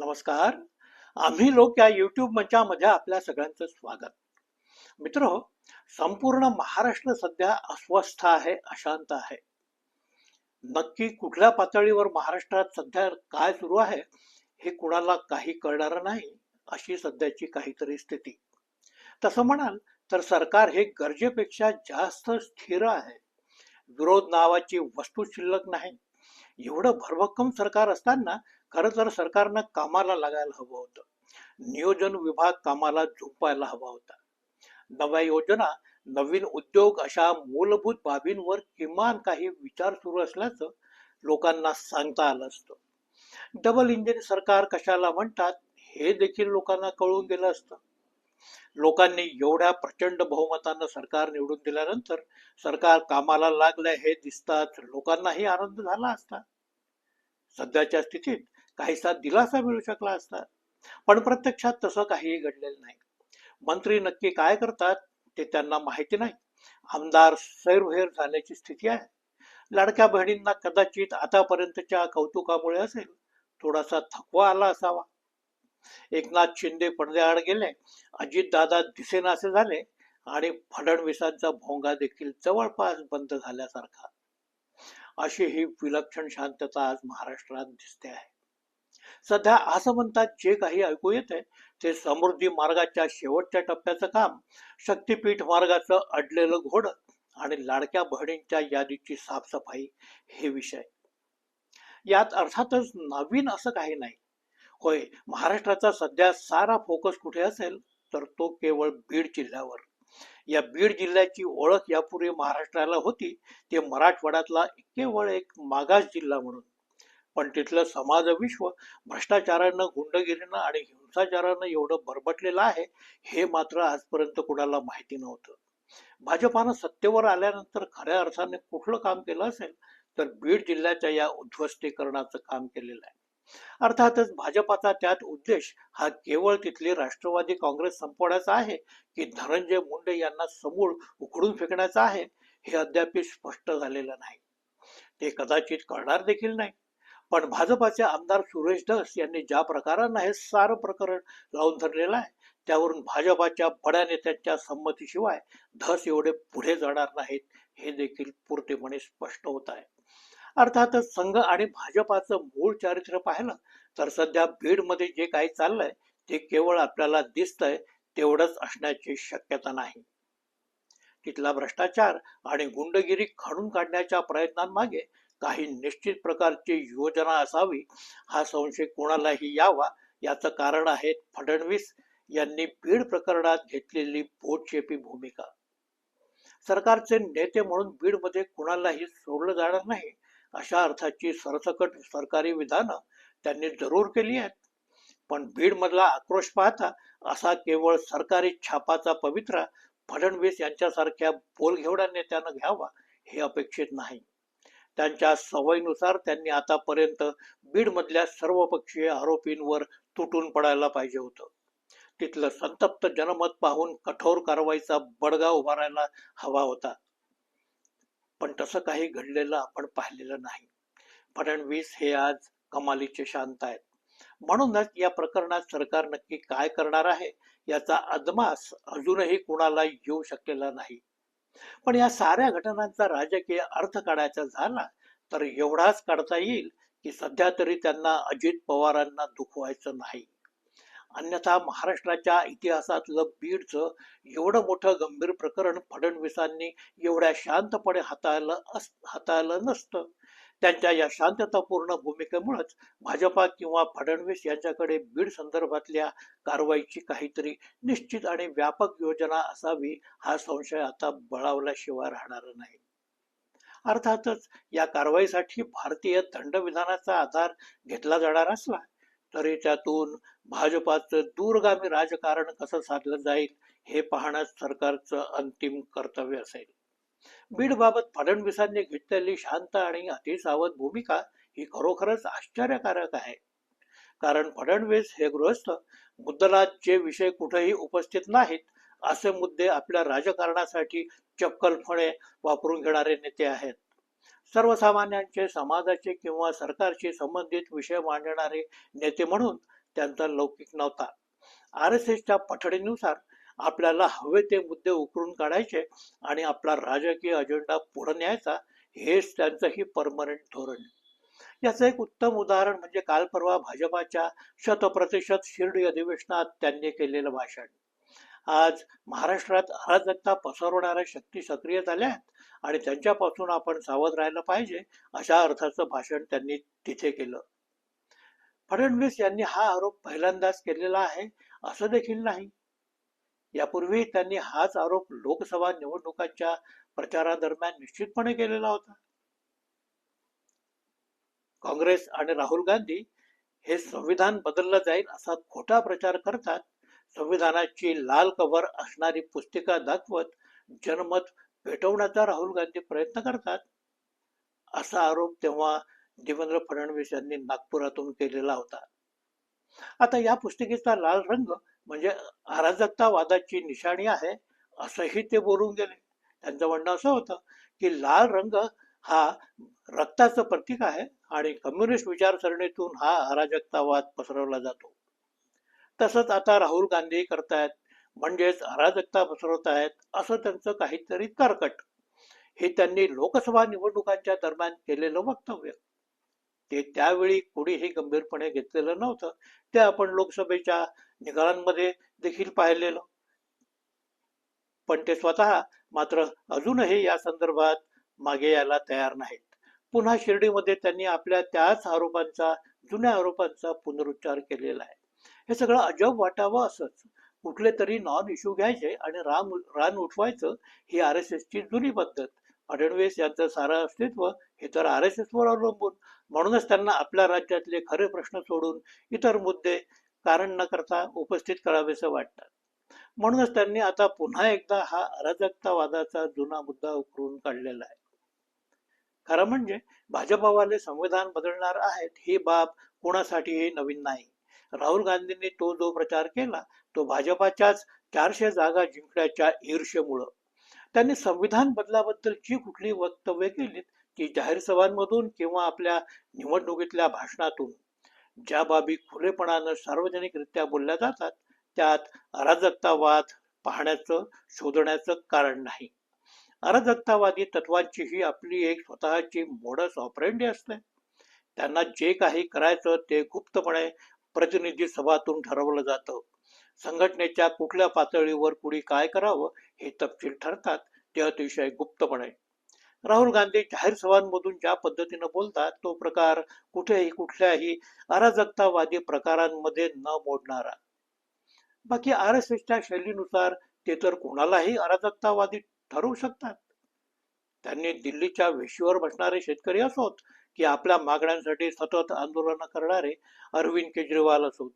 नमस्कार. आम्ही लोक या युट्यूब मंचामध्ये आपल्या सगळ्यांचं स्वागत. मित्र संपूर्ण महाराष्ट्र सध्या अस्वस्थ आहे अशांत आहे. नक्की कुठल्या पातळीवर महाराष्ट्रात सध्या काय सुरू आहे हे कुणाला काही कळणार नाही अशी सध्याची काहीतरी स्थिती. तसं म्हणाल तर सरकार हे गरजेपेक्षा जास्त स्थिर आहे. विरोध नावाची वस्तू शिल्लक नाही. एवढं भरभक्कम सरकार असताना खरं तर सरकारनं कामाला लागायला हवं होतं. नियोजन विभाग कामाला झोपायला हवा होता. नव्या योजना नवीन उद्योग अशा मूलभूत बाबींवर किमान काही विचार सुरू असल्याचं लोकांना सांगता आलं असतं. डबल इंजिन सरकार कशाला म्हणतात हे देखील लोकांना कळून गेलं असतं. लोकांनी एवढ्या प्रचंड बहुमतानं सरकार निवडून दिल्यानंतर सरकार कामाला लागलंय हे दिसताच लोकांनाही आनंद झाला असता. सध्याच्या स्थितीत काहीसा दिलासा मिळू शकला असता. पण प्रत्यक्षात तसं काहीही घडलेलं नाही. मंत्री नक्की काय करतात ते त्यांना माहिती नाही. आमदार सैरभैर झाल्याची स्थिती आहे. लाडक्या बहिणींना कदाचित आतापर्यंतच्या कौतुकामुळे असेल. थोडासा थकवा आला असावा. एकनाथ शिंदे पडद्याआड गेले. अजितदादा दिसेनासे झाले. आणि फडणवीसांचा भोंगा देखील जवळपास बंद झाल्यासारखा. अशी ही विलक्षण शांतता आज महाराष्ट्रात दिसते आहे. सध्या असं म्हणतात जे काही ऐकू येते ते समृद्धी मार्गाच्या शेवटच्या टप्प्याचं काम शक्तीपीठ मार्गाचं अडलेलं घोडं आणि लाडक्या बहिणींच्या यादीची साफसफाई हे विषय. यात अर्थातच नवीन असं काही नाही. होय महाराष्ट्राचा सध्या सारा फोकस कुठे असेल तर तो केवळ बीड जिल्ह्यावर. या बीड जिल्ह्याची ओळख यापूर्वी महाराष्ट्राला होती ते मराठवाड्यातला केवळ एक मागास जिल्हा म्हणून. पण तिथलं समाज विश्व भ्रष्टाचारानं गुंडगिरीनं आणि हिंसाचारानं एवढं बरबटलेलं आहे हे मात्र आजपर्यंत कुणाला माहिती नव्हतं. भाजपानं सत्तेवर आल्यानंतर खऱ्या अर्थाने कुठलं काम केलं असेल तर बीड जिल्ह्याच्या या उद्ध्वस्तीकरणाचं काम केलेलं आहे. अर्थातच भाजपाचा त्यात उद्देश हा केवळ तिथली राष्ट्रवादी काँग्रेस संपवण्याचा आहे की धनंजय मुंडे यांना समूळ उखडून फेकण्याचा आहे हे अद्याप स्पष्ट झालेलं नाही. ते कदाचित कळणार देखील नाही. पण भाजपाचे आमदार सुरेश धस यांनी ज्या प्रकारानं हे सारं प्रकरण लावून धरलेलं आहे त्यावरून भाजपाच्या बड्या नेत्यांच्या संमतीशिवाय धस एवढे पुढे जाणार नाहीत हे देखील पूर्णपणे स्पष्ट होत आहे. अर्थातच संघ आणि भाजपाचं मूळ चारित्र्य पाहिलं तर सध्या बीडमध्ये जे काही चाललंय ते केवळ आपल्याला दिसतंय तेवढंच असण्याची शक्यता नाही. तिथला भ्रष्टाचार आणि गुंडगिरी खणून काढण्याच्या प्रयत्नांमागे काही निश्चित प्रकारची योजना असावी हा संशय कोणालाही यावा याचं कारण आहे फडणवीस यांनी बीड प्रकरणात घेतलेली पोटशेपी भूमिका. सरकारचे नेते म्हणून बीडमध्ये कुणालाही सोडलं जाणार नाही अशा अर्थाची सरसकट सरकारी विधानं त्यांनी जरूर केली आहेत. पण बीडमधला आक्रोश पाहता असा केवळ सरकारी छापाचा पवित्रा फडणवीस यांच्यासारख्या बोलघेवड्या नेत्यानं घ्यावा हे अपेक्षित नाही. त्यांच्या सवयीनुसार त्यांनी आतापर्यंत बीड मधल्या आरोपींवर तुटून पडायला पाहिजे होतं. तिथलं संतप्त जनमत पाहून कठोर कारवाईचा बडगा उभारायला हवा होता. पण तसं काही घडलेलं आपण पाहिलेलं नाही. फडणवीस हे आज कमालीचे शांत आहेत. म्हणूनच या प्रकरणात सरकार नक्की काय करणार आहे याचा अदमास अजूनही कुणाला येऊ शकलेला नाही. पण या साऱ्या घटनांचा राजकीय अर्थ काढायचा झाला तर एवढाच काढता येईल की सध्या तरी त्यांना अजित पवारांना दुखवायचं नाही. अन्यथा महाराष्ट्राच्या इतिहासातलं बीडचं एवढं मोठं गंभीर प्रकरण फडणवीसांनी एवढ्या शांतपणे हाताळलं अस हाताळलं नसतं. त्यांच्या या शांततापूर्ण भूमिकेमुळेच भाजपा किंवा फडणवीस यांच्याकडे बीड संदर्भातल्या कारवाईची काहीतरी निश्चित आणि व्यापक योजना असावी हा संशय आता बळावल्याशिवाय राहणार नाही. अर्थातच या कारवाईसाठी भारतीय दंडविधानाचा आधार घेतला जाणार असला तरी त्यातून भाजपाचं दूरगामी राजकारण कसं साधलं जाईल हे पाहणं सरकारचं अंतिम कर्तव्य असेल. बीड बाबत फडणवीसांनी घेतलेली शांत आणि अतिसावध भूमिका ही खरोखरच आश्चर्यकारक आहे. कारण फडणवीस हे गृहस्थ मुद्दलात जे विषय कुठेही उपस्थित नाहीत असे मुद्दे आपल्या राजकारणासाठी चक्कलपणे वापरून घेणारे नेते आहेत. सर्वसामान्यांचे समाजाचे किंवा सरकारशी संबंधित विषय मांडणारे नेते म्हणून त्यांचा लौकिक नव्हता. आर एस एसच्या पठडीनुसार आपल्याला हवे ते मुद्दे उकरून काढायचे आणि आपला राजकीय अजेंडा पुढे न्यायचा हेच त्यांचंही परमनंट धोरण. याचं एक उत्तम उदाहरण म्हणजे काल परवा भाजपाच्या शतप्रतिशत शिर्डी अधिवेशनात त्यांनी केलेलं भाषण. आज महाराष्ट्रात अराजकता पसरवणाऱ्या शक्ती सक्रिय झाल्या आहेत आणि त्यांच्यापासून आपण सावध राहायला पाहिजे अशा अर्थाचं भाषण त्यांनी तिथे केलं. फडणवीस यांनी हा आरोप पहिल्यांदाच केलेला आहे असं देखील नाही. यापूर्वी त्यांनी हाच आरोप लोकसभा निवडणुकांच्या प्रचारादरम्यान निश्चितपणे केलेला होता. काँग्रेस आणि राहुल गांधी हे संविधान बदललं जाईल असा खोटा प्रचार करतात संविधानाची लाल कव्हर असणारी पुस्तिका दाखवत जनमत पेटवण्याचा राहुल गांधी प्रयत्न करतात. असा आरोप तेव्हा देवेंद्र फडणवीस यांनी नागपुरातून केलेला होता. आता या पुस्तिकेचा लाल रंग म्हणजे अराजकतावादाची निशाणी आहे असंही ते बोलून गेले. त्यांचं म्हणणं असं होतं की लाल रंग हा रक्ताचं प्रतीक आहे आणि कम्युनिस्ट विचारसरणीतून हा अराजकतावाद पसरवला जातो. तसंच आता राहुल गांधी करतायत म्हणजेच अराजकता पसरवत आहेत असं त्यांचं काहीतरी करकट हे त्यांनी लोकसभा निवडणुकांच्या दरम्यान केलेलं वक्तव्य. ते त्यावेळी कोणीही गंभीरपणे घेतलेलं नव्हतं. ते आपण लोकसभेच्या निकालांमध्ये देखील पाहिलेलं. पण ते स्वतः मात्र अजूनही या संदर्भात मागे यायला तयार नाहीत. पुन्हा शिर्डीमध्ये त्यांनी आपल्या त्याच आरोपांचा जुन्या आरोपांचा पुनरुच्चार केलेला आहे. हे सगळं अजब वाटावं असंच. कुठले तरी नॉन इश्यू घ्यायचे आणि राम रान उठवायचं ही आर एस एसची जुनी पद्धत. फडणवीस यांचं सारं अस्तित्व हे तर आर एस एसवर अवलंबून. म्हणूनच त्यांना आपल्या राज्यातले खरे प्रश्न सोडून इतर मुद्दे कारण न करता उपस्थित करावेसं वाटतात. म्हणूनच त्यांनी आता पुन्हा एकदा हा अराजकतावादाचा जुना मुद्दा उकरून काढलेला आहे. खरं म्हणजे भाजपावाले संविधान बदलणार आहेत ही बाब कोणासाठीही नवीन नाही. राहुल गांधींनी तो जो प्रचार केला तो भाजपाच्याच चारशे जागा जिंकण्याच्या ईर्ष्येमुळं. त्यांनी संविधान बदलाबद्दलची कुठली वक्तव्य केलीत की जाहीर सभांमधून किंवा आपल्या निवडणुकीतल्या भाषणातून? ज्या बाबी खुलेपणानं सार्वजनिकरित्या बोलल्या जातात त्यात अराजकतावाद पाहण्याचं शोधण्याचं कारण नाही. अराजकतावादी तत्वांची ही आपली एक स्वतःची मोडस ऑपरेंडी असते. त्यांना जे काही करायचं ते गुप्तपणे प्रतिनिधी सभातून ठरवलं जातं. संघटनेच्या कुठल्या पातळीवर कुणी काय करावं हे तपशील ठरतात ते अतिशय गुप्तपणे. राहुल गांधी जाहीर सभांमधून ज्या पद्धतीनं बोलतात तो प्रकार कुठेही कुठल्याही अराजकतावादी प्रकारांमध्ये न मोडणारा. बाकी आर एस एसच्या शैलीनुसार ते तर कोणालाही अराजकतावादी ठरवू शकतात. त्यांनी दिल्लीच्या वेशीवर बसणारे शेतकरी असोत की आपल्या मागण्यांसाठी सतत आंदोलन करणारे अरविंद केजरीवाल असोत.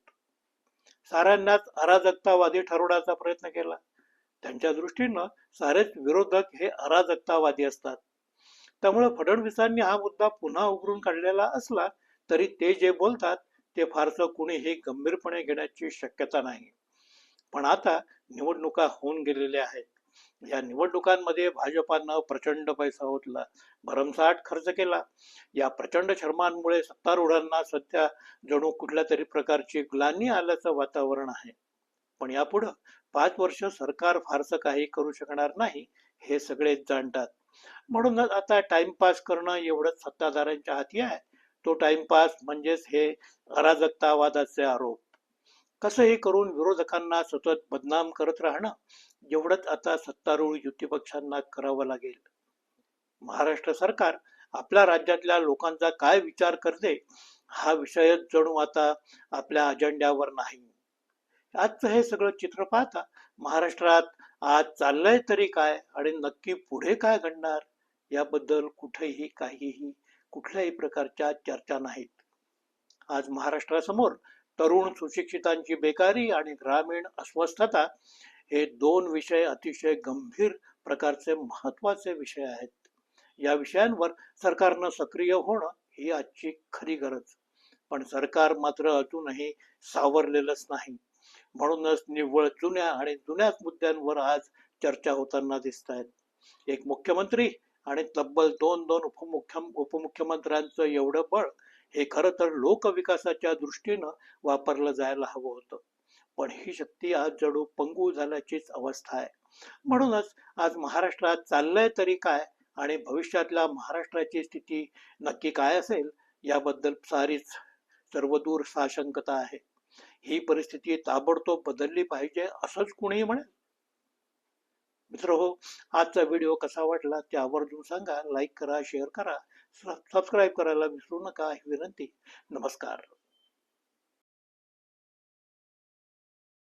साऱ्यांनाच अराजकतावादी ठरवण्याचा प्रयत्न केला. त्यांच्या दृष्टीनं सारेच विरोधक हे अराजकतावादी असतात. त्यामुळे फडणवीसांनी हा मुद्दा पुन्हा उघडून काढलेला असला तरी ते जे बोलतात ते फारसं कुणीही गंभीरपणे घेण्याची शक्यता नाही. पण आता निवडणुका होऊन गेलेल्या आहेत. या निवडणुकांमध्ये भाजपानं प्रचंड पैसा ओतला भरमसाठ खर्च केला. या प्रचंड शर्मांमुळे सत्तारूढांना सध्या जणू कुठल्या तरी प्रकारची ग्लानी आल्याचं वातावरण आहे. पण यापुढं पाच वर्ष सरकार फारसं काही करू शकणार नाही हे सगळेच जाणतात. म्हणूनच आता टाइमपास करणं एवढंच सत्ताधाऱ्यांच्या हाती आहे. तो टाइमपास म्हणजेच हे अराजकतावादाचे आरोप. कसंही करून विरोधकांना सतत बदनाम करत राहणं? एवढंच आता सत्तारूढ युती पक्षांना करावं लागेल. महाराष्ट्र सरकार आपल्या राज्यातल्या लोकांचा काय विचार करते? हा विषयच जणू आता आपल्या अजेंड्यावर नाही. आजचं हे सगळं चित्र पाहता महाराष्ट्रात आज चाललंय तरी काय आणि नक्की पुढे काय घडणार याबद्दल कुठेही काहीही कुठल्याही प्रकारच्या चर्चा नाहीत. आज महाराष्ट्रासमोर तरुण सुशिक्षितांची बेकारी आणि ग्रामीण अस्वस्थता हे दोन विषय अतिशय गंभीर प्रकारचे महत्त्वाचे विषय आहेत. या विषयांवर सरकारनं सक्रिय होणं ही आजची खरी गरज. पण सरकार मात्र अजूनही सावरलेलंच नाही. म्हणूनच निव्वळ जुन्या आणि जुन्याच मुद्द्यांवर आज चर्चा होताना दिसत आहेत एक मुख्यमंत्री आणि तब्बल दोन दोन उपमुख्य उपमुख्यमंत्र्यांचं एवढं बळ हे खरं तर लोकविकासाच्या दृष्टीनं वापरलं जायला हवं होतं. पण ही शक्ती आज जणू पंगू झाल्याचीच अवस्था आहे. म्हणूनच आज महाराष्ट्रात चाललंय तरी काय आणि भविष्यातल्या महाराष्ट्राची स्थिती नक्की काय असेल याबद्दल सारीच सर्वदूर साशंकता आहे. ही परिस्थिती ताबडतोब बदलली पाहिजे असंच कुणीही म्हणेल. मित्र हो आजचा व्हिडिओ कसा वाटला ते आवर्जून सांगा. लाईक करा शेअर करा. सबस्क्राईब करायला विसरू नका ही विनंती. नमस्कार.